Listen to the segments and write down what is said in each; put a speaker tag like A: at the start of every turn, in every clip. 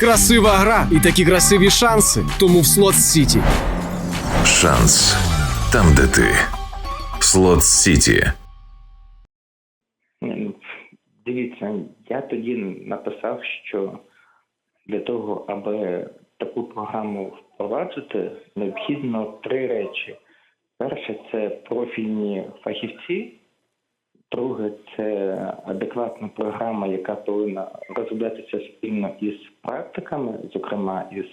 A: Красива гра і такі красиві шанси. Тому в Слот Сіті.
B: Шанс там, де ти. Слот Сіті.
C: Дивіться, я тоді написав, що для того, аби таку програму впроваджувати, необхідно три речі. Перше це профільні фахівці. Друге, це адекватна програма, яка повинна розроблятися спільно із практиками, зокрема із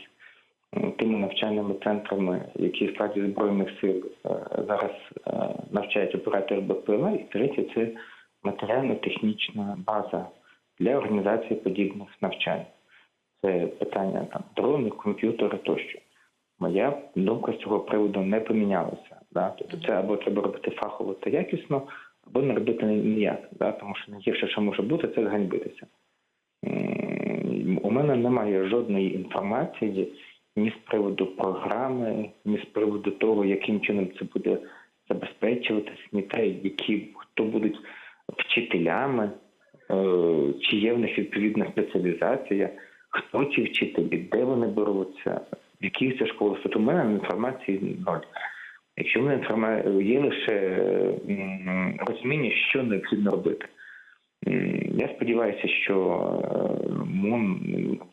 C: тими навчальними центрами, які в складі збройних сил е, зараз е, навчають оператори БПЛА. І третє це матеріально-технічна база для організації подібних навчань. Це питання там дрони, комп'ютери тощо. Моя думка з цього приводу не помінялася. Да? Тобто це або треба робити фахово та якісно, або не робити ніяк. Да? Тому що найгірше, що може бути, це зганьбитися. У мене немає жодної інформації ні з приводу програми, ні з приводу того, яким чином це буде забезпечуватися, ні те, які хто будуть вчителями, е, чи є в них відповідна спеціалізація, хто ці вчителі, де вони беруться, в яких це школах. Тобто у мене інформації ноль. Якщо інформа- є лише розуміння, що необхідно робити. Я сподіваюся, що е, МОН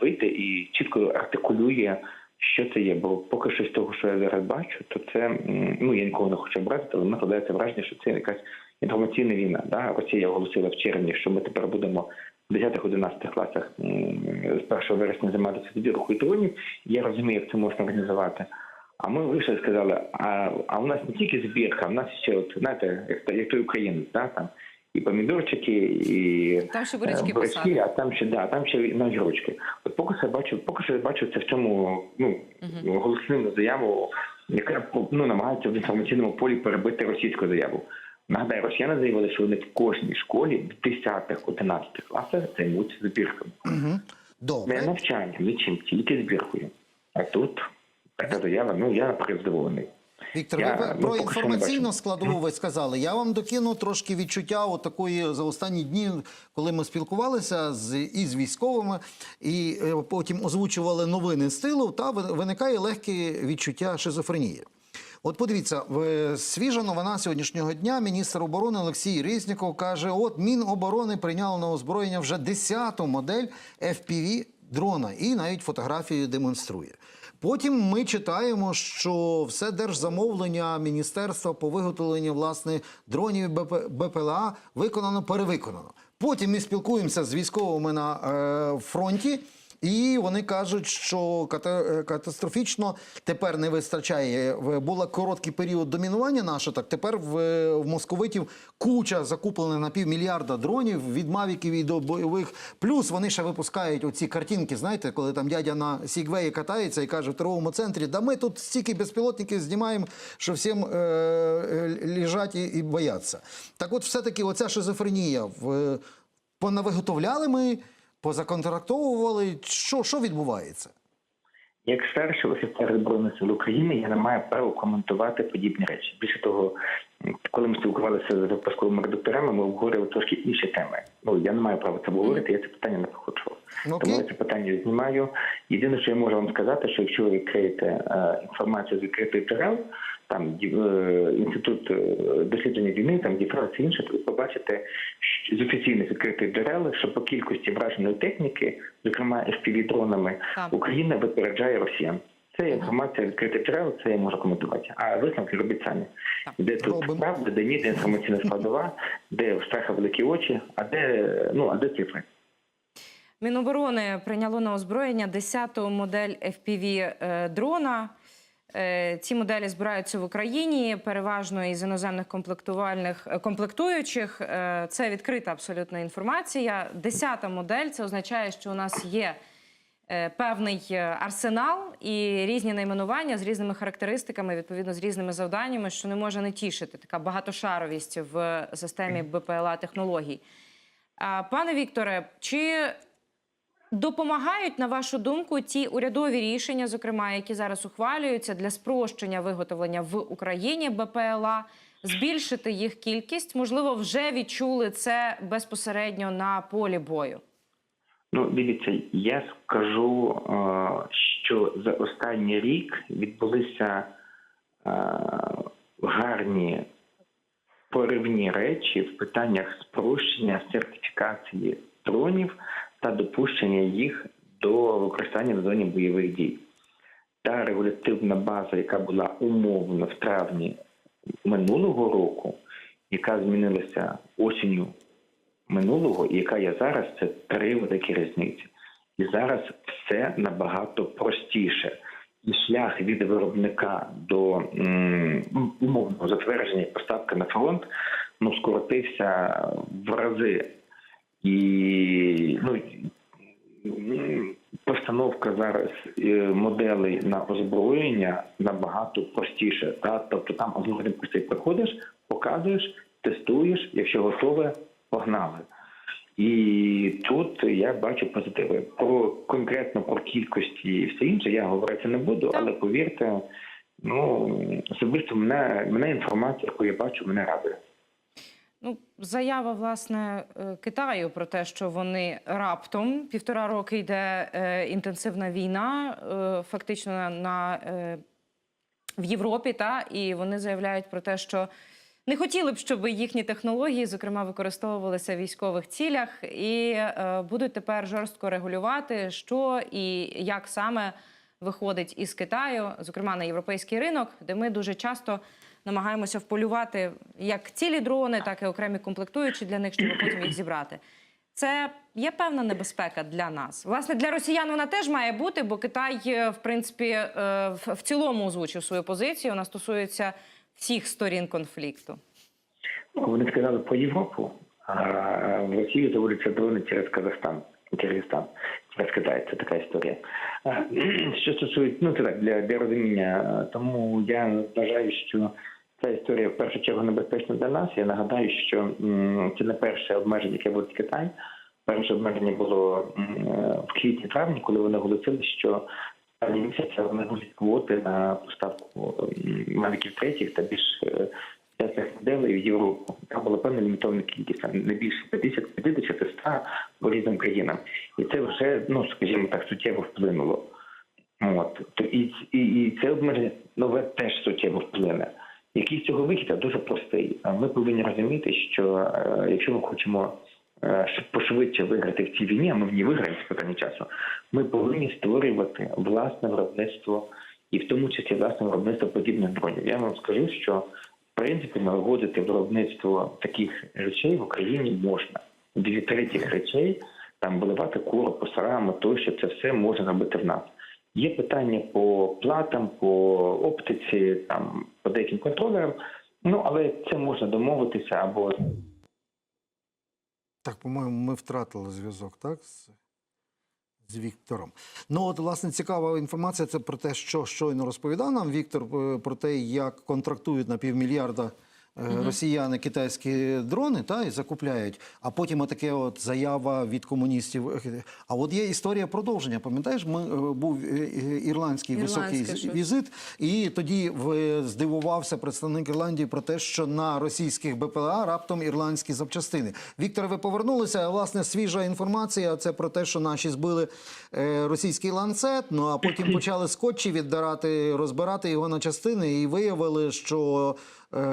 C: вийде і чітко артикулює, що це є. Бо поки що з того, що я зараз бачу, то це ну я нікого не хочу образити, але мені складається враження, що це якась інформаційна війна. Да? Росія оголосила в червні, що ми тепер будемо в 10-11 класах з 1 вересня займатися відбіркою дронів. Я розумію, як це можна організувати. А ми вийшли і сказали: а, а у нас не тільки збірка, а в нас ще от знаєте, як, як той українець, да, там і помідорчики, і
D: Там ще бурячки
C: е, бурячки, а там ще да, там ще на. От поки що я бачу, поки що я бачу це в цьому ну голосним заяву, яка ну намагається в інформаційному полі перебити російську заяву. Нагадаю, росіяни заявили, що вони в кожній школі в 10-11 класах займуться збірками.
E: Угу.
C: Не
E: Добре.
C: навчанням, нічим, тільки збіркою. А тут така заява, ну я наприклад здивований.
E: Віктор,
C: Я,
E: ви
C: ну,
E: про інформаційну складову ви сказали. Я вам докину трошки відчуття от такої за останні дні, коли ми спілкувалися з із військовими і е, потім озвучували новини з тилу, та ви- виникає легке відчуття шизофренії. От подивіться, свіжа новина сьогоднішнього дня. Міністр оборони Олексій Резніков каже: от Міноборони прийняло на озброєння вже 10-ту модель FPV дрона і навіть фотографію демонструє. Потім ми читаємо, що все держзамовлення міністерства по виготовленню власне дронів БП, БПЛА виконано перевиконано. Потім ми спілкуємося з військовими на е, фронті. І вони кажуть, що е, катастрофічно тепер не вистачає. Була короткий період домінування наше, так тепер в, в московитів куча закуплена на півмільярда дронів від мавіків і до бойових. Плюс вони ще випускають оці картинки, знаєте, коли там дядя на Сігвеї катається і каже в торговому центрі, да ми тут стільки безпілотників знімаємо, що всім е, е, і, і бояться. Так от все-таки оця шизофренія. В, понавиготовляли ми, позаконтрактовували. Що, що відбувається?
C: Як старший офіцер Збройних сил України, я не маю права коментувати подібні речі. Більше того, коли ми спілкувалися з випусковими редакторами, ми обговорювали трошки інші теми. Ну я не маю права це обговорити, я це питання не проходжував.
E: Окей.
C: Тому я це питання знімаю. Єдине, що я можу вам сказати, що якщо ви відкриєте е, інформацію з відкритих джерел, там е, інститут е, дослідження війни, там це інше, то ви побачите з офіційних відкритих джерел, що по кількості враженої техніки, зокрема fpv дронами, Україна випереджає росіян. Це інформація відкритих джерел, це я можу коментувати. А висновки робіть самі. Де тут
E: Робимо.
C: правда, де ні, де інформаційна складова, де в страха великі очі, а де ну а де цифри.
D: Міноборони прийняло на озброєння 10-ту модель FPV е, дрона. Е, Ці моделі збираються в Україні, переважно із іноземних комплектувальних е, комплектуючих. Е, Це відкрита абсолютно інформація. 10-та модель це означає, що у нас є певний арсенал і різні найменування з різними характеристиками, відповідно з різними завданнями, що не може не тішити така багатошаровість в системі БПЛА технологій. Пане Вікторе, чи допомагають, на вашу думку, ті урядові рішення, зокрема, які зараз ухвалюються для спрощення виготовлення в Україні БПЛА, збільшити їх кількість? Можливо, вже відчули це безпосередньо на полі бою?
C: Ну, дивіться, я скажу, е, що за останній рік відбулися е, гарні поривні речі в питаннях спрощення сертифікації дронів та допущення їх до використання в зоні бойових дій. Та регулятивна база, яка була умовно в травні минулого року, яка змінилася осінню минулого, і яка є зараз, це три великі різниці. І зараз все набагато простіше. І шлях від виробника до умовного затвердження поставки на фронт ну скоротився в рази. І ну, постановка зараз е, моделей на озброєння набагато простіше. Та? Тобто там алгоритм простий приходиш, показуєш, тестуєш, якщо готове, погнали. І тут я бачу позитиви. Про конкретно про кількості і все інше я говорити не буду, але повірте, ну особисто мене мене інформація, яку я бачу, мене радує.
D: Ну, заява власне е, Китаю про те, що вони раптом півтора роки йде е, інтенсивна війна, е, фактично на, е, в Європі, та і вони заявляють про те, що не хотіли б, щоб їхні технології, зокрема, використовувалися в військових цілях, і е, будуть тепер жорстко регулювати, що і як саме виходить із Китаю, зокрема на європейський ринок, де ми дуже часто намагаємося вполювати як цілі дрони, так і окремі комплектуючі для них, щоб потім їх зібрати. Це є певна небезпека для нас. Власне, для росіян вона теж має бути, бо Китай, е, в принципі, е, в цілому озвучив свою позицію. Вона стосується всіх сторін конфлікту.
C: Ну, вони сказали про Європу, а в Росії заводяться дрони через Казахстан, Киргизстан, через Китай. Це така історія. Що стосується, ну це так для, для розуміння. Тому я вважаю, що ця історія в першу чергу небезпечна для нас. Я нагадаю, що це не перше обмеження, яке вводить Китай. Перше обмеження було е, в квітні-травні, коли вони оголосили, що травні місяця вони будуть квоти на поставку мавіків третіх та більш е, сучасних моделей в Європу. Там була певна лімітована кількість, не більше 50, 50, 100 по різним країнам. І це вже, ну скажімо так, суттєво вплинуло. От і, і, і це обмеження нове теж суттєво вплине. Який з цього вихід дуже простий. Ми повинні розуміти, що е, якщо ми хочемо е, пошвидше виграти в цій війні, а ми в ній виграємо з питання часу, ми повинні створювати власне виробництво і в тому числі власне виробництво подібних дронів. Я вам скажу, що в принципі налагодити виробництво таких речей в Україні можна. Дві третіх речей там виливати корпус, рами, тощо це все можна робити в нас. Є питання по платам, по оптиці, там по деяким контролерам. Ну але це можна домовитися або
E: Так, по-моєму, ми втратили зв'язок, так? З, Віктором. Ну, от, власне, цікава інформація це про те, що щойно розповідав нам Віктор, е, про те, як контрактують на півмільярда росіяни китайські дрони та, і закупляють. А потім отаке от заява від комуністів. Е, А от є історія продовження. Пам'ятаєш, ми, е, був е, е, ірландський високий
D: щось.
E: візит, і тоді здивувався представник Ірландії про те, що на російських БПЛА раптом ірландські запчастини. Віктор, ви повернулися. а, Власне, свіжа інформація. Це про те, що наші збили е, російський ланцет. Ну а потім почали скотчі віддарати, розбирати його на частини, і виявили, що е,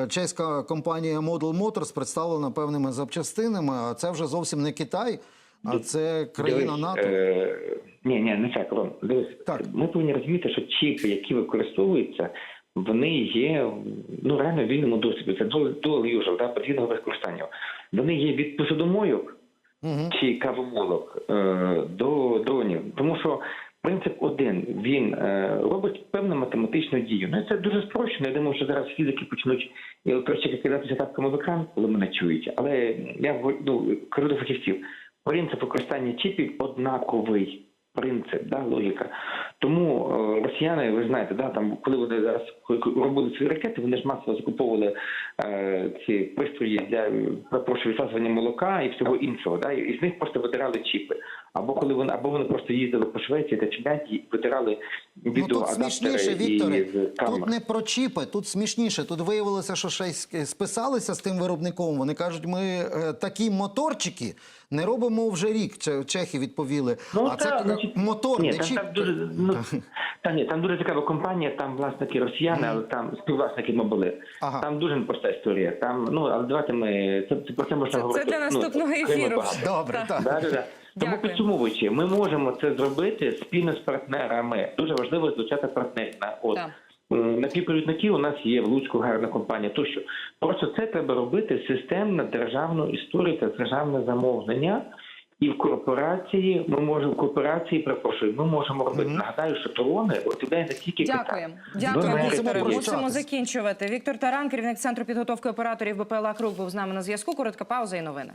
E: чеська компанія Model Motors представлена певними запчастинами. А це вже зовсім не Китай, а це країна НАТО.
C: Е, ні, ні, не так, Ром. Дивись,
E: Так.
C: ми повинні розуміти, що чіпи, які використовуються, вони є ну реально в вільному доступі. Це dual usual, да, подвійного використання. Вони є від посудомойок
E: Угу.
C: чи кавомолок е, до дронів. Тому що принцип один він е, робить певну математичну дію. Ну це дуже спрощено. Я думаю, що зараз фізики почнуть і електрички кидатися тапками в екран, коли мене чують. Але я ну, кажу до фахівців. Принцип використання чіпів однаковий. Принцип, да, логіка. Тому е, росіяни, ви знаєте, да, там, коли вони зараз робили свої ракети, вони ж масово закуповували е, ці пристрої для е, перепрошую, молока і всього іншого. Да, і з них просто видирали чіпи. Або коли вони або вони просто їздили по Швеції та Чиляті і витирали
E: Ну тут смішніше, Вікторе.
C: і.
E: Тут не про чіпи, тут смішніше. Тут виявилося, що с- списалися з тим виробником. Вони кажуть, ми е, такі моторчики не робимо вже рік. Чехи відповіли.
C: Ну,
E: а це
C: та,
E: к-
C: значить,
E: мотор,
C: ні,
E: не чіп.
C: там дуже ну та ні, там дуже цікава компанія. Там власники росіяни, але там співвласники ми були.
E: Ага.
C: Там дуже непроста історія. Там ну але давайте ми це, це про це можна
D: Це- це для наступного
C: ну,
D: ефіру.
E: Добре, так.
C: Да, да, да. Тому
D: Дякую.
C: підсумовуючи, ми можемо це зробити спільно з партнерами. Дуже важливо залучати партнерів. На от
D: Так.
C: напівпровідники у нас є в Луцьку гарна компанія. Тощо просто це треба робити системно державну історію та державне замовлення. І в корпорації ми можемо в корпорації, перепрошую, ми можемо робити. Нагадаю, що дрони людей не тільки
D: Дякуємо.
C: Дякуємо,
D: Дякую, Вікторе. Мусимо закінчувати. Віктор Таран, керівник центру підготовки операторів БПЛА Круг, був з нами на зв'язку. Коротка пауза і новини.